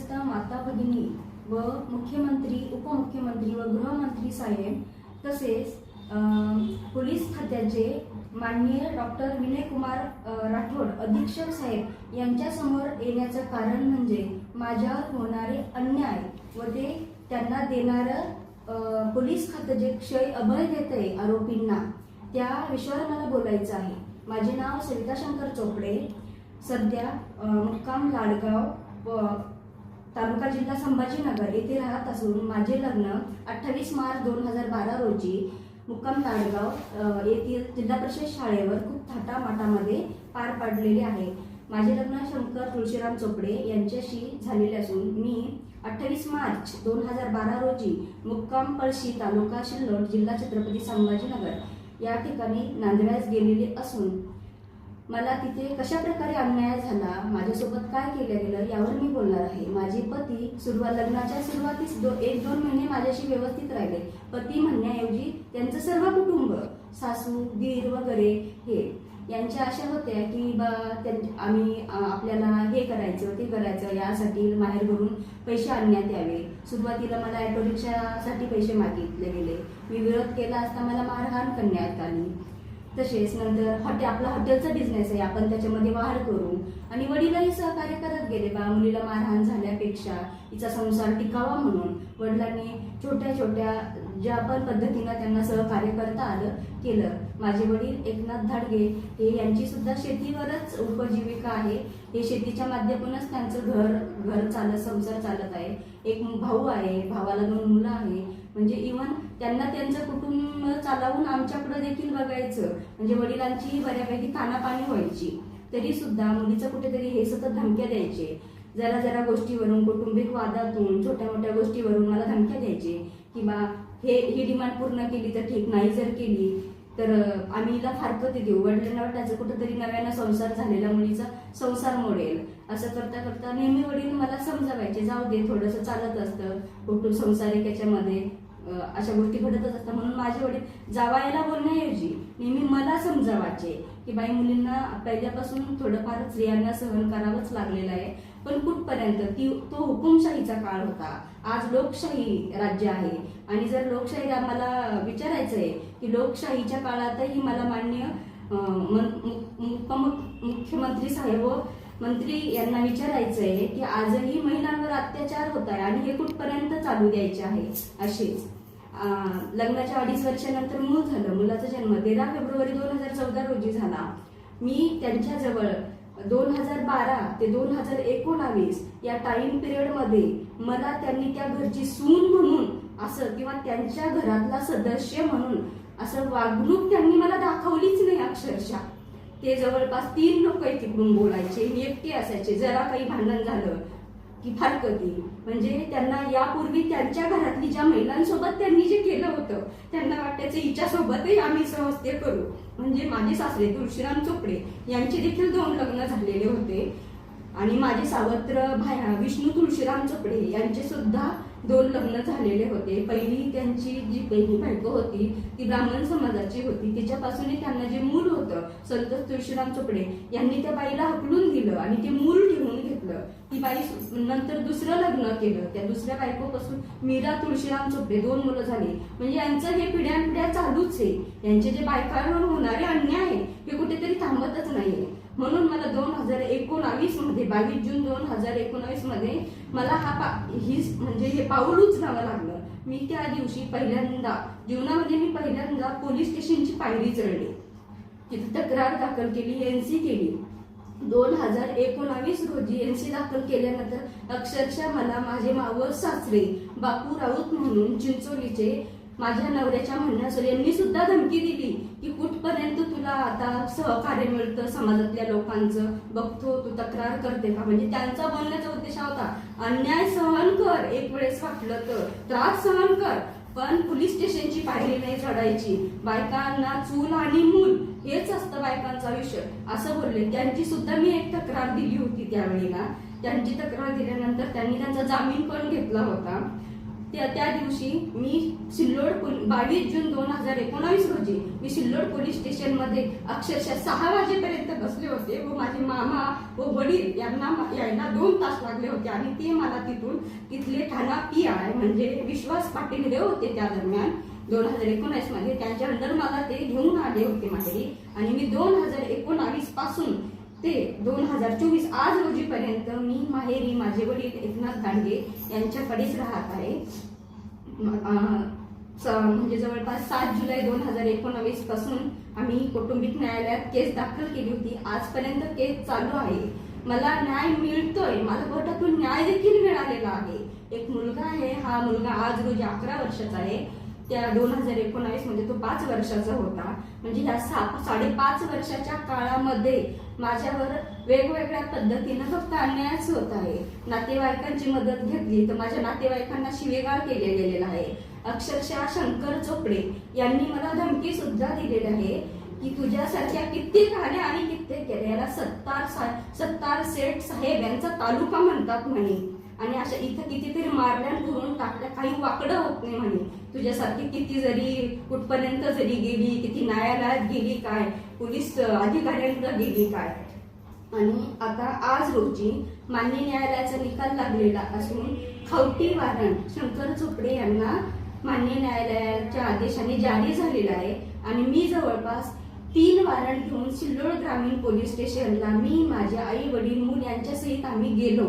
पूरग्रस्त माता भगिनी व मुख्यमंत्री उपमुख्यमंत्री व गृहमंत्री साहेब तसेच अं, पोलीस खात्याचे माननीय डॉक्टर विनयकुमार राठोड अधीक्षक साहेब यांच्यासमोर येण्याचं कारण म्हणजे माझ्यावर होणारे अन्याय व ते त्यांना देणारं पोलीस खातं जे क्षय अभय देत आहे आरोपींना. त्या विषयावर मला बोलायचं आहे. माझे नाव सविता शंकर चोपडे. सध्या मुक्काम लाडगाव व तालुका जिल्हा संभाजीनगर येथे राहत असून माझे लग्न अठ्ठावीस मार्च दोन हजार बारा रोजी मुक्काम ताडगाव येथील जिल्हा परिषद शाळेवर खूप थाटामाटामध्ये पार पाडलेले आहे. माझे लग्न शंकर तुळशीराम चोपडे यांच्याशी झालेले असून मी अठ्ठावीस मार्च दोन हजार बारा रोजी मुक्काम पळशी तालुका शिल्लोड जिल्हा छत्रपती संभाजीनगर या ठिकाणी नांदव्यास गेलेले असून मला तिथे कशा प्रकारे अन्याय झाला माझ्यासोबत काय केलं गेलं यावर मी बोलणार आहे. माझे पती सुरुवात लग्नाच्या सुरुवातीस दो एक दोन महिने माझ्याशी व्यवस्थित राहिले. पती म्हणण्याऐवजी त्यांचं सर्व कुटुंब सासू दीर वगैरे हे यांच्या अशा होत्या की बा आम्ही आपल्याला हे करायचं ते करायचं यासाठी माहेरवरून पैसे आणण्यात यावे. सुरुवातीला मला ऑटो रिक्षासाठी पैसे मागितले गेले. मी विरोध केला असता मला मारहाण करण्यात आली. तसेच नंतर हॉटेल आपला हॉटेलचा बिझनेस आहे आपण त्याच्यामध्ये वाढ करू. आणि वडीलही सहकार्य करत गेले बा मुलीला मारहाण झाल्यापेक्षा हिचा संसार टिकावा म्हणून. वडिलांनी छोट्या छोट्या ज्या पण पद्धतीनं त्यांना सहकार्य करता आलं केलं. माझे वडील एकनाथ धाडगे हे यांची सुद्धा शेतीवरच उपजीविका आहे. हे शेतीच्या माध्यमातूनच त्यांचं घर घर चालत संसार चालत आहे. एक भाऊ आहे भावाला दोन मुलं आहे. म्हणजे इवन त्यांना त्यांचं कुटुंब चालवून आमच्याकडे देखील बघायचं. म्हणजे वडिलांची बऱ्यापैकी कानापाणी व्हायची. तरी सुद्धा मुलीचं कुठेतरी हे सतत धमक्या द्यायचे. जरा जरा गोष्टीवरून कौटुंबिक वादातून छोट्या मोठ्या गोष्टीवरून मला धमक्या द्यायचे किंवा हे ही डिमांड पूर्ण केली तर ठीक नाही जर केली तर आम्ही हिला फारकत देऊ. वडिलांना वाटायचं कुठंतरी नव्यानं संसार झालेला मुलीचा संसार मोडेल. असं करता करता नेहमी वडील मला समजावायचे जाऊ दे थोडंसं चालत असतं. कुटुंब संसारिक याच्यामध्ये अं, अशा गोष्टी घडतच असतात. म्हणून माझे वडील जावायला बोलण्याऐवजी नेहमी मला समजावायचे की बाई मुलींना पहिल्यापासून थोडंफार स्त्रियांना सहन करावंच लागलेलं आहे. पण कुठपर्यंत? ती तो हुकुमशाहीचा काळ होता. आज लोकशाही राज्य आहे. आणि जर लोकशाही आम्हाला विचारायचं आहे की लोकशाहीच्या काळातही मला मान्य मुख्यमंत्री साहेब मंत्री यांना विचारायचं आहे की आजही महिलांवर अत्याचार होत आहे आणि हे कुठपर्यंत चालू द्यायचे आहे? असेच. लग्नाच्या अडीच वर्षानंतर मूल झालं. मुलाचा जन्म तेरा फेब्रुवारी दोन हजार चौदा रोजी झाला. मी त्यांच्याजवळ दोन हजार बारा ते दोन हजार एकोणावीस या टाइम पिरियडमध्ये मला त्यांनी त्या घरची सून म्हणून असं किंवा त्यांच्या घरातला सदस्य म्हणून असं वागणूक त्यांनी मला दाखवलीच नाही अक्षरशः. ते जवळपास तीन लोक तिकडून बोलायचे मी एकटी असायचे. जरा काही भांडण झालं की फार कधी? म्हणजे त्यांना यापूर्वी त्यांच्या घरातली ज्या महिलांसोबत त्यांनी जे केलं होतं त्यांना वाटायचं हिच्यासोबतही आम्ही सहस्ते करू. म्हणजे माझे सासरे तुळशीराम चोपडे यांचे देखील दोन लग्न झालेले होते. आणि माझे सावत्र भाया विष्णू तुळशीराम चोपडे यांचे सुद्धा दोन लग्न झालेले होते. पहिली त्यांची जी पहिली बायको होती ती ब्राह्मण समाजाची होती. तिच्यापासूनही त्यांना जे मूल होतं संतोष तुळशीराम चोपडे यांनी त्या बाईला हकलून दिलं आणि ते मूल ठेवून घेतलं. ती बाई नंतर दुसरं लग्न केलं. त्या दुसऱ्या बायकोपासून मीरा तुळशीराम चोपडे दोन मुलं झाली. म्हणजे यांचं हे पिढ्यानपिढ्या चालूच आहे. यांचे जे बायकांवर होणारे अन्याय आहे हे कुठेतरी थांबतच नाहीये. म्हणून मला दोन हजार एकोणावीसमध्ये बावीस जून दोन हजार एकोणावीसमध्ये मला हा पा ही म्हणजे हे पाऊल उचलावं लागलं. मी त्या दिवशी पहिल्यांदा जीवनामध्ये मी पहिल्यांदा पोलीस स्टेशनची पायरी चढली. तिथे तक्रार दाखल केली एनसी केली. दोन हजार एकोणावीस रोजी एनसी दाखल केल्यानंतर अक्षरशः मला माझे मावळ सासरे बापू राऊत म्हणून चिंचोलीचे माझ्या नवऱ्याच्या म्हणण्यासर यांनी सुद्धा धमकी दिली की कुठपर्यंत तुला आता सहकार्य मिळतं समाजातल्या लोकांचं? बघतो तू तक्रार करते का म्हणजे त्यांचा बोलण्याचा उद्देश होता. अन्याय सहन कर एक वेळेस वाटलं तर. त्रास सहन कर. पण पोलीस स्टेशनची पायरी नाही चढायची. बायकांना चूल आणि मूल हेच असतं बायकांचा विषय असं बोलले. त्यांची सुद्धा मी एक तक्रार दिली होती त्यावेळेला. त्यांची तक्रार दिल्यानंतर त्यांनी त्यांचा जामीन पण घेतला होता. त्या त्या दिवशी मी सिल्लोड बावीस जून दोन हजार एकोणावीस रोजी मी सिल्लोड पोलीस स्टेशनमध्ये अक्षरशः सहा वाजेपर्यंत बसले होते व माझे मामा व वडील यांना यायला दोन तास लागले होते आणि ते मला तिथून तिथले ठाणा पी आय म्हणजे विश्वास पाटील हे होते त्या दरम्यान. दोन हजार एकोणावीसमध्ये त्यांच्या अंडर मला ते घेऊन आले होते माझे आणि मी दोन हजार एकोणावीसपासून ते दोन हजार चोवीस आज रोजीपर्यंत मी माहेरी माझे वडील एकनाथ दांडगे यांच्याकडेच राहत आहे. स- म्हणजे जवळपास सात जुलै दोन हजार एकोणावीसपासून आम्ही कौटुंबिक न्यायालयात केस दाखल केली होती. आजपर्यंत केस चालू आहे. मला न्याय मिळतोय. मला कोर्टातून न्याय देखील मिळालेला आहे. एक मुलगा आहे. हा मुलगा आज रोजी अकरा वर्षाचा आहे. त्या दोन हजार एकोणावीसमध्ये तो पाच वर्षाचा होता. म्हणजे ह्या सा साडेपाच वर्षाच्या काळामध्ये माझ्यावर वेगवेगळ्या पद्धतीनं फक्त अन्यायच होत आहे. नातेवाईकांची मदत घेतली तर माझ्या नातेवाईकांना शिवेगाळ केले गेलेला आहे. अक्षरशः शंकर चोपडे यांनी मला धमकी सुद्धा दिलेली आहे की तुझ्यासारख्या कित्येक आल्या आणि कित्येक केल्या याला सत्तार सा- सत्तार सेठ साहेब यांचा तालुका म्हणतात म्हणे. आणि अशा इथं कितीतरी मारल्या धरून टाकल्या. काही वाकडं होत नाही म्हणे. तुझ्यासारखी किती जरी कुठपर्यंत जरी गेली किती न्यायालयात गेली काय पोलीस अधिकाऱ्यांकडे गेली काय. आणि आता आज रोजी मान्य न्यायालयाचा निकाल लागलेला असून खावटी वारण शंकर चोपडे यांना मान्य न्यायालयाच्या आदेशाने जारी झालेला आहे. आणि मी जवळपास तीन वारंट घेऊन सिल्लोड ग्रामीण पोलीस स्टेशनला मी माझे आई वडील मूल यांच्यासहित आम्ही गेलो.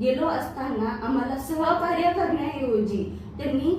गेलो असताना आम्हाला सहकार्य करण्याऐवजी त्यांनी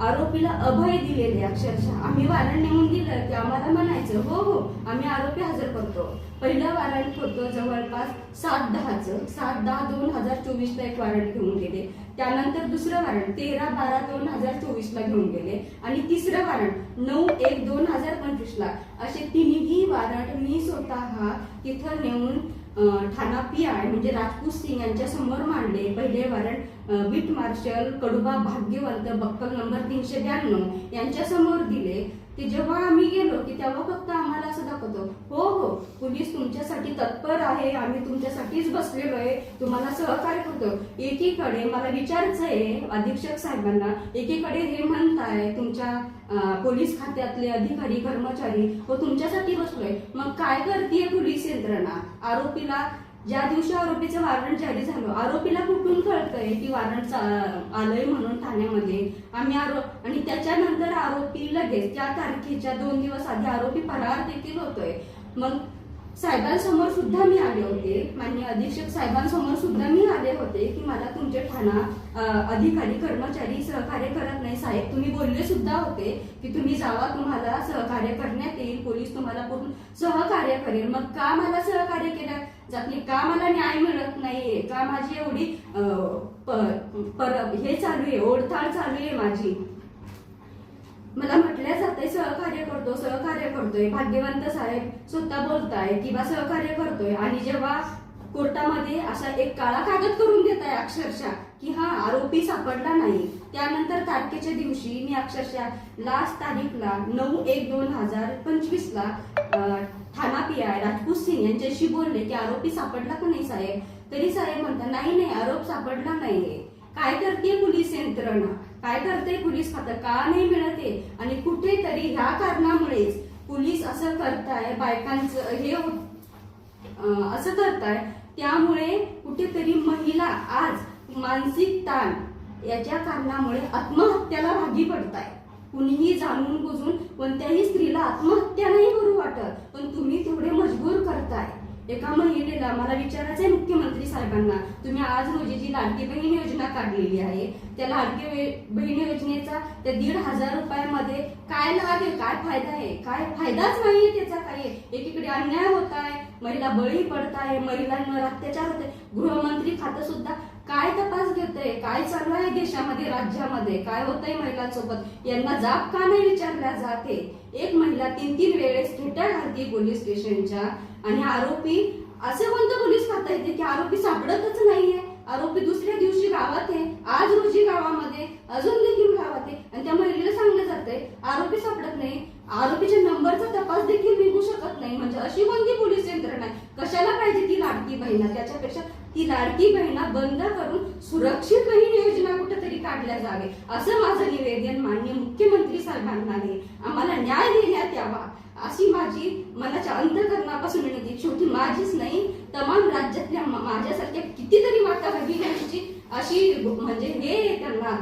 आरोपीला अभय दिलेले अक्षरशः. आम्ही वारंट नेऊन दिलं की आम्हाला म्हणायचं हो हो आम्ही आरोपी हजर करतो. पहिलं वारंट होतं जवळपास सात दहाचं. सात दहा दोन हजार चोवीसला एक वारंट घेऊन गेले. त्यानंतर दुसरं वारंट तेरा बारा दोन हजार चोवीसला घेऊन गेले. आणि तिसरं वारंट नऊ एक दोन हजार पंचवीसला. असे तिन्ही वारंट मी स्वतः तिथं नेऊन ठाणा पी आय म्हणजे राजपूत सिंग यांच्या समोर मांडले. पहिले warrant beat marshal Kaduba Bhagyawant buckle number तीनशे ब्याण्णव यांच्या समोर दिले. की जेव्हा आम्ही गेलो की तेव्हा फक्त आम्हाला असं दाखवतो हो हो पोलीस तुमच्यासाठी तत्पर आहे आम्ही तुमच्यासाठीच बसलेलो आहे तुम्हाला सहकार्य करतो. एकीकडे मला विचारायचं आहे अधीक्षक साहेबांना एकीकडे हे म्हणताय तुमच्या पोलीस खात्यातले अधिकारी कर्मचारी व तुमच्यासाठी बसलोय. मग काय करते पोलीस यंत्रणा? आरोपीला ज्या दिवशी आरोपीचं वॉरंट जारी झालं आरोपीला कुठून कळतंय की वॉरंट चा- आलंय म्हणून ठाण्यामध्ये? आम्ही आरोप आणि त्याच्यानंतर आरोपी लगेच त्या तारखेच्या दोन दिवस आधी आरोपी फरार देखील होतोय. मग साहेबांसमोर सुद्धा मी आले होते. मान्य अधीक्षक साहेबांसमोर सुद्धा मी आले होते की मला तुमचे ठाणा अधिकारी कर्मचारी सहकार्य करत नाही. साहेब तुम्ही बोलले सुद्धा होते की तुम्ही जावा तुम्हाला सहकार्य करण्यात येईल पोलीस तुम्हाला पूर्ण सहकार्य करेल. मग का मला सहकार्य केलं? जात नाही का मला न्याय मिळत नाहीये? का माझी एवढी पर- हे चालू आहे ओढताळ चालू आहे माझी? मला म्हटल्या जाते सहकार्य करतो सहकार्य करतोय. भाग्यवंत साहेब स्वतः बोलताय किंवा सहकार्य करतोय. आणि जेव्हा कोर्टामध्ये असा एक काळा कागद करून देत आहे अक्षरशः की हा आरोपी सापडला नाही त्यानंतर तारखेच्या दिवशी मी अक्षरशः लास्ट तारीखला नऊ एक दोन हजार पंचवीस ला अं, ठाणा पी आय राजपूत सिंग यांच्याशी बोलले की आरोपी सापडला का नाही साहेब? तरी साहेब म्हणतात नाही नाही आरोप सापडला नाहीये. काय करते पोलीस यंत्रणा? काय करते पोलीस खातं का नाही मिळते? आणि कुठेतरी ह्या कारणामुळेच पोलीस असं करताय बायकांचं हे हो- असं करताय. त्यामुळे कुठेतरी महिला आज मानसिक ताण याच्या कारणामुळे आत्महत्याला भागी पडताय. कुणीही जाणून बुजून कोणत्याही स्त्रीला आत्महत्या नाही करू वाटत पण तुम्ही तेवढे मजबूर करताय. एका महिलेला मला विचारायचंय मुख्यमंत्री साहेबांना तुम्ही आज रोजी जी लाडकी बहीण योजना काढलेली आहे त्या लाडकी बहीण योजनेचा त्या दीड हजार रुपयामध्ये काय लाभ आहे काय फायदा आहे? काय फायदाच नाहीये त्याचा काय एकीकडे अन्याय होत आहे महिला बळी पडत आहे महिलांवर अत्याचार होत आहे. गृहमंत्री खातं सुद्धा काय तपास घेतोय? काय चालू आहे देशामध्ये राज्यामध्ये? काय होतंय महिलांसोबत? यांना जाब का नाही विचारल्या जाते? एक महिला तीन तीन वेळेस खेट्या घालते पोलीस स्टेशनच्या. आणि आरोपी असं कोणतं पोलीस खाता येते की आरोपी सापडतच नाहीये? आरोपी दुसऱ्या दिवशी गावात आहे. आज रोजी गावामध्ये अजून देखील गावात आहे. आणि त्या महिलेला सांगलं जाते आरोपी सापडत नाही. आरोपीच्या नंबरचा तपास देखील निघू शकत नाही म्हणजे अशी कोणती पोलीस यंत्रणा आहे कशाला पाहिजे ती लाडकी बहिणा त्याच्यापेक्षा ती लाडकी बहिणा बंद करून सुरक्षित बहीण योजना कुठेतरी काढल्या जावे. असं माझं निवेदन मान्य मुख्यमंत्री साहेबांना आहे. आम्हाला न्याय देण्यात यावा. अशी माझी मनाच्या अंतकरणापासून विनंती. शेवटी माझीच नाही तमाम राज्यातल्या माझ्यासारख्या कितीतरी माता भगिनींची अशी म्हणजे हे त्यांना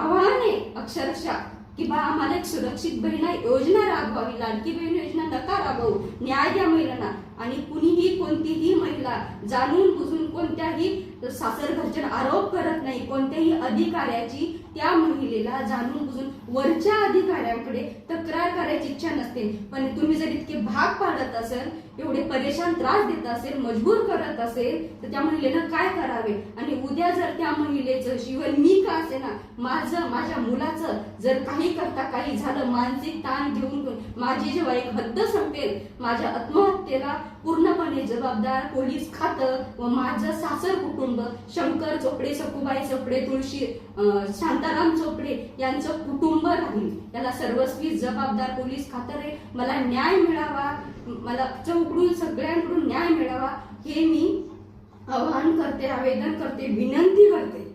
आव्हान आहे अक्षरशः की बा आम्हाला एक सुरक्षित बहिणा योजना राबवावी. लाडकी बहीण योजना नका राबवू. न्याय द्या महिलांना. आणि कुणीही कोणतीही महिला जाणून बुजून कोणत्याही सासर घरच्या आरोप करत नाही कोणत्याही अधिकाऱ्याची त्या महिलेला जाणून बुजून वरच्या अधिकाऱ्यांकडे तक्रार करायची इच्छा नसते. पण तुम्ही जर इतके भाग पाडत असेल एवढे परेशान त्रास देत असेल मजबूर करत असेल तर त्या महिलेनं काय करावे? आणि उद्या जर त्या महिलेचं जीवन मी का असे ना माझं माझ्या मुलाचं जर काही करता काही झालं मानसिक ताण घेऊन माझी जेव्हा एक हद्द संपेल माझ्या आत्महत्येला पूर्णपणे जबाबदार पोलीस खातं व माझं सासर कुटुंब शंकर चोपडे सखुबाई चोपडे तुळशी शांताराम चोपडे यांचं कुटुंब राहील. त्याला सर्वस्वी जबाबदार पोलीस खातं रे. मला न्याय मिळावा. मला चौकडून सगळ्यांकडून न्याय मिळावा. हे मी आवाहन करते आवेदन करते विनंती करते.